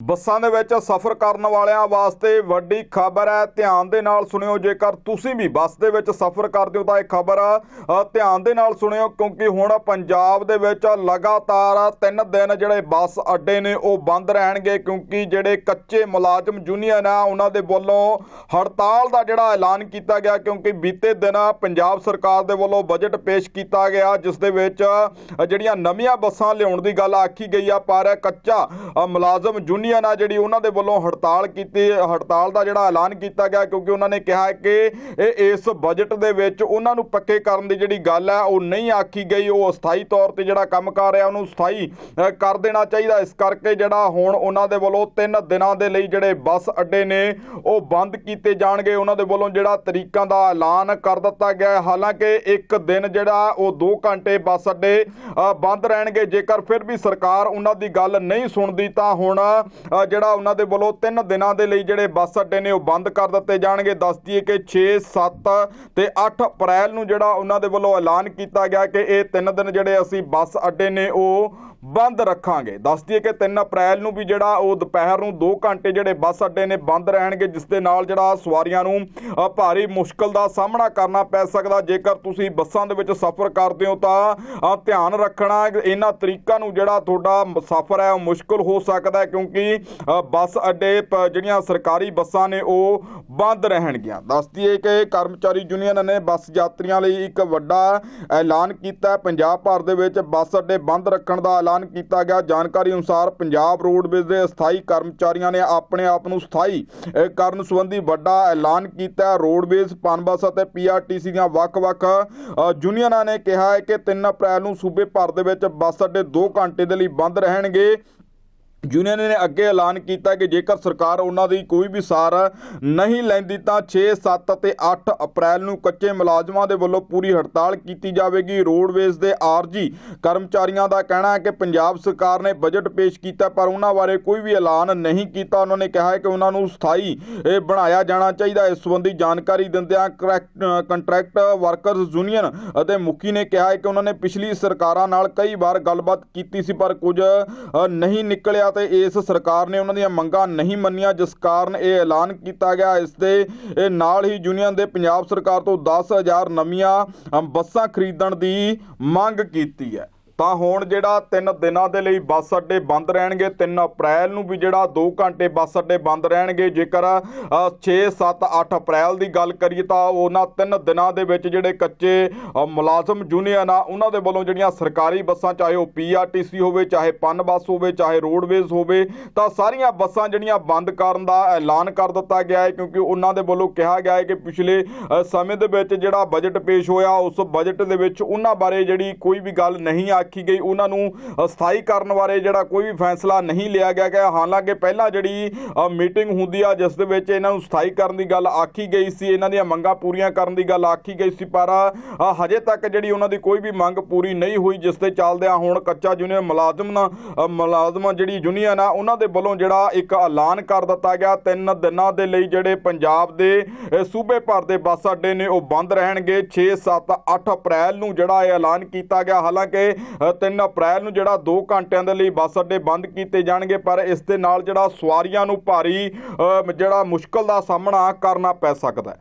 ਬੱਸਾਂ ਦੇ ਵਿੱਚ ਸਫ਼ਰ ਕਰਨ ਵਾਲਿਆਂ ਵਾਸਤੇ ਵੱਡੀ ਖਬਰ ਹੈ। ਧਿਆਨ ਦੇ ਨਾਲ ਸੁਣਿਓ, ਜੇਕਰ ਤੁਸੀਂ ਵੀ ਬੱਸ ਦੇ ਵਿੱਚ ਸਫ਼ਰ ਕਰਦੇ ਹੋ ਤਾਂ ਇਹ ਖਬਰ ਧਿਆਨ ਦੇ ਨਾਲ ਸੁਣਿਓ, ਕਿਉਂਕਿ ਹੁਣ ਪੰਜਾਬ ਦੇ ਵਿੱਚ ਲਗਾਤਾਰ ਤਿੰਨ ਦਿਨ ਜਿਹੜੇ ਬੱਸ ਅੱਡੇ ਨੇ, ਉਹ ਬੰਦ ਰਹਿਣਗੇ, ਕਿਉਂਕਿ ਜਿਹੜੇ ਕੱਚੇ ਮੁਲਾਜ਼ਮ ਯੂਨੀਅਨ ਆ, ਉਹਨਾਂ ਦੇ ਵੱਲੋਂ ਹੜਤਾਲ ਦਾ ਜਿਹੜਾ ਐਲਾਨ ਕੀਤਾ ਗਿਆ, ਕਿਉਂਕਿ ਬੀਤੇ ਦਿਨ ਪੰਜਾਬ ਸਰਕਾਰ ਦੇ ਵੱਲੋਂ ਬਜਟ ਪੇਸ਼ ਕੀਤਾ ਗਿਆ, ਜਿਸ ਦੇ ਵਿੱਚ ਜਿਹੜੀਆਂ ਨਵੀਆਂ ਬੱਸਾਂ ਲਿਆਉਣ ਦੀ ਗੱਲ ਆਖੀ ਗਈ ਆ, ਪਰ ਕੱਚਾ ਮੁਲਾਜ਼ਮ ਯੂਨੀਅਨ ਆ ਜਿਹੜੀ ਉਹਨਾਂ ਦੇ ਵੱਲੋਂ ਹੜਤਾਲ ਕੀਤੀ, ਹੜਤਾਲ ਦਾ ਜਿਹੜਾ ਐਲਾਨ ਕੀਤਾ ਗਿਆ, ਕਿਉਂਕਿ ਉਹਨਾਂ ਨੇ ਕਿਹਾ ਕਿ ਇਹ ਇਸ ਬਜਟ ਦੇ ਵਿੱਚ ਉਹਨਾਂ ਨੂੰ ਪੱਕੇ ਕਰਨ ਦੀ ਜਿਹੜੀ ਗੱਲ ਹੈ, ਉਹ ਨਹੀਂ ਆਖੀ ਗਈ। ਉਹ ਅਸਥਾਈ ਤੌਰ ਤੇ ਜਿਹੜਾ ਕੰਮ ਕਰ ਰਿਹਾ, ਉਹਨੂੰ ਸਥਾਈ ਕਰ ਦੇਣਾ ਚਾਹੀਦਾ। ਇਸ ਕਰਕੇ ਜਿਹੜਾ ਹੁਣ ਉਹਨਾਂ ਦੇ ਵੱਲੋਂ 3 ਦਿਨਾਂ ਦੇ ਲਈ ਜਿਹੜੇ ਬੱਸ ਅੱਡੇ ਨੇ, ਉਹ ਬੰਦ ਕੀਤੇ ਜਾਣਗੇ। ਉਹਨਾਂ ਦੇ ਵੱਲੋਂ ਜਿਹੜਾ ਤਰੀਕਾਂ ਦਾ ਐਲਾਨ ਕਰ ਦਿੱਤਾ ਗਿਆ ਹਾਲਾਂਕਿ ਇੱਕ ਦਿਨ ਜਿਹੜਾ, ਉਹ 2 ਘੰਟੇ ਬੱਸ ਅੱਡੇ ਬੰਦ ਰਹਿਣਗੇ। ਜੇਕਰ ਫਿਰ ਵੀ ਸਰਕਾਰ ਉਹਨਾਂ ਦੀ ਗੱਲ ਨਹੀਂ ਸੁਣਦੀ, ਤਾਂ ਹੁਣ ਜਿਹੜਾ ਉਹਨਾਂ ਦੇ ਵੱਲੋਂ 3 ਦਿਨਾਂ ਦੇ ਲਈ ਜਿਹੜੇ ਬੱਸ ਅੱਡੇ ਨੇ ਉਹ ਬੰਦ ਕਰ ਦਿੱਤੇ ਜਾਣਗੇ। ਦੱਸ ਦਈਏ ਕਿ 6 7 ਤੇ 8 ਅਪ੍ਰੈਲ ਨੂੰ ਜਿਹੜਾ ਉਹਨਾਂ ਦੇ ਵੱਲੋਂ ਐਲਾਨ ਕੀਤਾ ਗਿਆ ਕਿ ਇਹ 3 ਦਿਨ ਜਿਹੜੇ ਅਸੀਂ ਬੱਸ ਅੱਡੇ ਨੇ ਉਹ ਬੰਦ ਰੱਖਾਂਗੇ। ਦੱਸ ਦਈਏ ਕਿ 3 ਅਪ੍ਰੈਲ ਨੂੰ ਵੀ ਜਿਹੜਾ ਉਹ ਦੁਪਹਿਰ ਨੂੰ 2 ਘੰਟੇ ਜਿਹੜੇ ਬੱਸ ਅੱਡੇ ਨੇ ਬੰਦ ਰਹਿਣਗੇ, ਜਿਸ ਦੇ ਨਾਲ ਜਿਹੜਾ ਸਵਾਰੀਆਂ ਨੂੰ ਭਾਰੀ ਮੁਸ਼ਕਲ ਦਾ ਸਾਹਮਣਾ ਕਰਨਾ ਪੈ ਸਕਦਾ। ਜੇਕਰ ਤੁਸੀਂ ਬੱਸਾਂ ਦੇ ਵਿੱਚ ਸਫ਼ਰ ਕਰਦੇ ਹੋ ਤਾਂ ਧਿਆਨ ਰੱਖਣਾ ਇਹਨਾਂ ਤਰੀਕਾਂ ਨੂੰ ਜਿਹੜਾ ਤੁਹਾਡਾ ਸਫ਼ਰ ਹੈ ਉਹ ਮੁਸ਼ਕਲ ਹੋ ਸਕਦਾ ਹੈ ਕਿਉਂਕਿ ਬੱਸ ਅੱਡੇ ਪ- ਜਿਹੜੀਆਂ ਸਰਕਾਰੀ ਬੱਸਾਂ ਨੇ ਉਹ ਬੰਦ ਰਹਿਣਗੀਆਂ। ਦੱਸ ਦਈਏ ਕਿ ਕਰਮਚਾਰੀ ਯੂਨੀਅਨ ਨੇ ਬੱਸ ਯਾਤਰੀਆਂ ਲਈ ਇੱਕ ਵੱਡਾ ਐਲਾਨ ਕੀਤਾ ਪੰਜਾਬ ਭਰ ਦੇ ਵਿੱਚ ਬੱਸ ਅੱਡੇ ਬੰਦ ਰੱਖਣ ਦਾ ਐਲਾਨ ਕੀਤਾ ਗਿਆ। ਜਾਣਕਾਰੀ ਅਨੁਸਾਰ ਪੰਜਾਬ ਰੋਡਵੇਜ਼ ਦੇ ਸਥਾਈ ਕਰਮਚਾਰੀਆਂ ਨੇ ਆਪਣੇ ਆਪ ਨੂੰ ਸਥਾਈ ਕਰਨ ਸੰਬੰਧੀ ਵੱਡਾ ਐਲਾਨ ਕੀਤਾ ਹੈ। ਰੋਡਵੇਜ਼, ਪਨਬਸ ਅਤੇ ਪੀਆਰਟੀਸੀ ਦੀਆਂ ਵੱਖ-ਵੱਖ ਯੂਨੀਅਨਾਂ ਨੇ ਕਿਹਾ ਹੈ ਕਿ 3 ਅਪ੍ਰੈਲ ਨੂੰ ਸੂਬੇ ਭਰ ਦੇ ਵਿੱਚ ਬੱਸ ਅੱਡੇ 2 ਘੰਟੇ ਦੇ ਲਈ ਬੰਦ ਰਹਿਣਗੇ। ਯੂਨੀਅਨ ਨੇ ਅੱਗੇ ਐਲਾਨ ਕੀਤਾ ਕਿ ਜੇਕਰ ਸਰਕਾਰ ਉਹਨਾਂ ਦੀ ਕੋਈ ਵੀ ਸਾਰ ਨਹੀਂ ਲੈਂਦੀ ਤਾਂ 6 7 ਅਤੇ 8 ਅਪ੍ਰੈਲ ਨੂੰ ਕੱਚੇ ਮੁਲਾਜ਼ਮਾਂ ਦੇ ਵੱਲੋਂ ਪੂਰੀ ਹੜਤਾਲ ਕੀਤੀ ਜਾਵੇਗੀ। ਰੋਡਵੇਜ਼ ਦੇ ਆਰਜੀ ਕਰਮਚਾਰੀਆਂ ਦਾ ਕਹਿਣਾ ਹੈ ਕਿ ਪੰਜਾਬ ਸਰਕਾਰ ਨੇ ਬਜਟ ਪੇਸ਼ ਕੀਤਾ, ਪਰ ਉਹਨਾਂ ਬਾਰੇ ਕੋਈ ਵੀ ਐਲਾਨ ਨਹੀਂ ਕੀਤਾ। ਉਹਨਾਂ ਨੇ ਕਿਹਾ ਹੈ ਕਿ ਉਹਨਾਂ ਨੂੰ ਸਥਾਈ ਬਣਾਇਆ ਜਾਣਾ ਚਾਹੀਦਾ। ਇਸ ਸੰਬੰਧੀ ਜਾਣਕਾਰੀ ਦਿੰਦਿਆਂ ਕਰੈਕਟ- ਕੰਟਰੈਕਟ ਵਰਕਰਜ਼ ਯੂਨੀਅਨ ਅਤੇ ਮੁਖੀ ਨੇ ਕਿਹਾ ਹੈ ਕਿ ਉਹਨਾਂ ਨੇ ਪਿਛਲੀ ਸਰਕਾਰਾਂ ਨਾਲ ਕਈ ਵਾਰ ਗੱਲਬਾਤ ਕੀਤੀ ਸੀ, ਪਰ ਕੁਝ ਨਹੀਂ ਨਿਕਲਿਆ ਤੇ ਇਸ ਸਰਕਾਰ ਨੇ ਉਹਨਾਂ ਦੀਆਂ ਮੰਗਾਂ ਨਹੀਂ ਮੰਨੀਆਂ, ਜਿਸ ਕਾਰਨ ਇਹ ਐਲਾਨ ਕੀਤਾ ਗਿਆ। ਇਸ ਦੇ, ਇਹ ਨਾਲ ਹੀ ਯੂਨੀਅਨ ਦੇ ਪੰਜਾਬ ਸਰਕਾਰ ਤੋਂ 10000 ਨਵੀਆਂ ਬੱਸਾਂ ਖਰੀਦਣ ਦੀ ਮੰਗ ਕੀਤੀ ਹੈ। ਤਾਂ ਹੁਣ ਜਿਹੜਾ 3 ਦਿਨਾਂ ਦੇ ਲਈ ਬੱਸ ਅੱਡੇ ਬੰਦ ਰਹਿਣਗੇ 3 ਅਪ੍ਰੈਲ ਨੂੰ ਵੀ ਜਿਹੜਾ 2 ਘੰਟੇ ਬੱਸ ਅੱਡੇ ਬੰਦ ਰਹਿਣਗੇ। ਜੇਕਰ 6 7 8 ਅਪ੍ਰੈਲ ਦੀ ਗੱਲ ਕਰੀਏ ਤਾਂ ਉਹਨਾਂ 3 ਦਿਨਾਂ ਦੇ ਵਿੱਚ ਜਿਹੜੇ ਕੱਚੇ ਮੁਲਾਜ਼ਮ ਯੂਨੀਅਨ ਆ, ਉਹਨਾਂ ਦੇ ਵੱਲੋਂ ਜਿਹੜੀਆਂ ਸਰਕਾਰੀ ਬੱਸਾਂ, ਚਾਹੇ ਉਹ ਪੀਆਰਟੀਸੀ ਹੋਵੇ, ਚਾਹੇ ਪਨ ਬੱਸ ਹੋਵੇ, ਚਾਹੇ ਰੋਡਵੇਜ਼ ਹੋਵੇ, ਤਾਂ ਸਾਰੀਆਂ ਬੱਸਾਂ ਜਿਹੜੀਆਂ ਬੰਦ ਕਰਨ ਦਾ ਐਲਾਨ ਕਰ ਦਿੱਤਾ ਗਿਆ ਹੈ। ਕਿਉਂਕਿ ਉਹਨਾਂ ਦੇ ਵੱਲੋਂ ਕਿਹਾ ਗਿਆ ਹੈ ਕਿ ਪਿਛਲੇ ਸਮੇਂ ਦੇ ਵਿੱਚ ਜਿਹੜਾ ਬਜਟ ਪੇਸ਼ ਹੋਇਆ, ਉਸ ਬਜਟ ਦੇ ਵਿੱਚ ਉਹਨਾਂ ਬਾਰੇ ਜਿਹੜੀ ਕੋਈ ਵੀ ਗੱਲ ਨਹੀਂ ਆ ਰੱਖੀ ਗਈ। ਉਹਨਾਂ ਨੂੰ ਸਥਾਈ ਕਰਨ ਬਾਰੇ ਜਿਹੜਾ ਕੋਈ ਵੀ ਫੈਸਲਾ ਨਹੀਂ ਲਿਆ ਗਿਆ ਕਿ ਹਾਲਾਂਕਿ ਪਹਿਲਾਂ ਜਿਹੜੀ ਮੀਟਿੰਗ ਹੁੰਦੀ ਆ ਜਿਸ ਦੇ ਵਿੱਚ ਇਹਨਾਂ ਨੂੰ ਸਥਾਈ ਕਰਨ ਦੀ ਗੱਲ ਆਖੀ ਗਈ ਸੀ ਇਹਨਾਂ ਦੀਆਂ ਮੰਗਾਂ ਪੂਰੀਆਂ ਕਰਨ ਦੀ ਗੱਲ ਆਖੀ ਗਈ ਸੀ ਪਰ ਹਜੇ ਤੱਕ ਜਿਹੜੀ ਉਹਨਾਂ ਦੀ ਕੋਈ ਵੀ ਮੰਗ ਪੂਰੀ ਨਹੀਂ ਹੋਈ ਜਿਸ ਦੇ ਚੱਲਦਿਆਂ ਹੁਣ ਕੱਚਾ ਯੂਨੀਅਨ ਮੁਲਾਜ਼ਮ ਨਾ ਅ, ਜਿਹੜੀ ਯੂਨੀਅਨ ਆ ਉਹਨਾਂ ਦੇ ਵੱਲੋਂ ਜਿਹੜਾ ਇੱਕ ਐਲਾਨ ਕਰ ਦਿੱਤਾ ਗਿਆ। ਤਿੰਨ ਦਿਨਾਂ ਦੇ ਲਈ ਜਿਹੜੇ ਪੰਜਾਬ ਦੇ ਸੂਬੇ ਭਰ ਦੇ ਬੱਸ ਅੱਡੇ ਨੇ ਉਹ ਬੰਦ ਰਹਿਣਗੇ। 6 7 8 ਅਪ੍ਰੈਲ ਨੂੰ ਜਿਹੜਾ ਇਹ ਐਲਾਨ ਕੀਤਾ ਗਿਆ। ਹਾਲਾਂਕਿ 3 ਅਪ੍ਰੈਲ ਨੂੰ ਜਿਹੜਾ 2 ਘੰਟਿਆਂ ਦੇ ਲਈ ਬੱਸ ਅੱਡੇ ਬੰਦ ਕੀਤੇ ਜਾਣਗੇ, ਪਰ ਇਸ ਦੇ ਨਾਲ ਜਿਹੜਾ ਸਵਾਰੀਆਂ ਨੂੰ ਭਾਰੀ ਜਿਹੜਾ ਮੁਸ਼ਕਲ ਦਾ ਸਾਹਮਣਾ ਕਰਨਾ ਪੈ ਸਕਦਾ ਹੈ।